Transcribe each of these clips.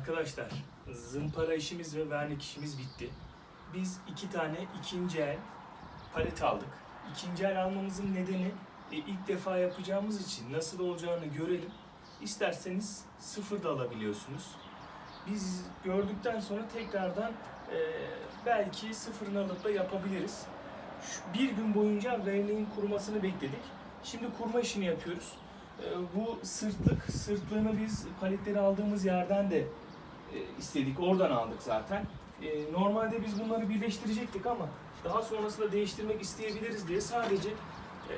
Arkadaşlar zımpara işimiz ve vernik işimiz bitti. Biz iki tane ikinci el palet aldık. İkinci el almamızın nedeni e, ilk defa yapacağımız için nasıl olacağını görelim. İsterseniz sıfır da alabiliyorsunuz. Biz gördükten sonra tekrardan e, belki sıfırını alıp da yapabiliriz. Şu bir gün boyunca verniğin kurumasını bekledik. Şimdi kurma işini yapıyoruz. E, bu sırtlık, sırtlığını biz paletleri aldığımız yerden de istedik. Oradan aldık zaten. E, normalde biz bunları birleştirecektik ama daha sonrasında değiştirmek isteyebiliriz diye sadece e,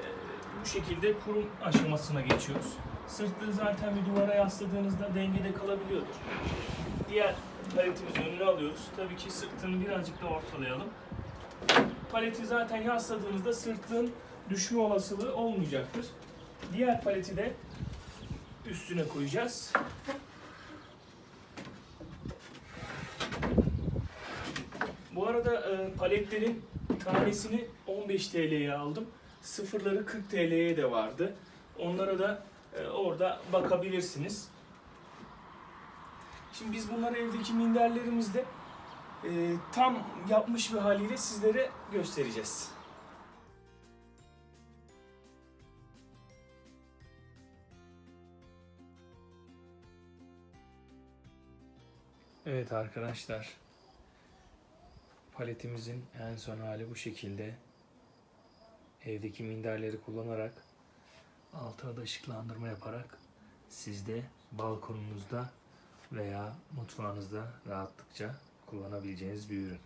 bu şekilde kurum aşamasına geçiyoruz. Sırtlığı zaten bir duvara yasladığınızda dengede kalabiliyordur. Diğer paletimizi önüne alıyoruz. Tabii ki sırtını birazcık da ortalayalım. Paleti zaten yasladığınızda sırtlığın düşme olasılığı olmayacaktır. Diğer paleti de üstüne koyacağız. Arada e, paletlerin tanesini 15 TL'ye aldım. Sıfırları 40 TL'ye de vardı. Onlara da e, orada bakabilirsiniz. Şimdi biz bunları evdeki minderlerimizde e, tam yapmış bir haliyle sizlere göstereceğiz. Evet arkadaşlar. Paletimizin en son hali bu şekilde. Evdeki minderleri kullanarak altına da ışıklandırma yaparak siz de balkonunuzda veya mutfağınızda rahatlıkça kullanabileceğiniz bir ürün.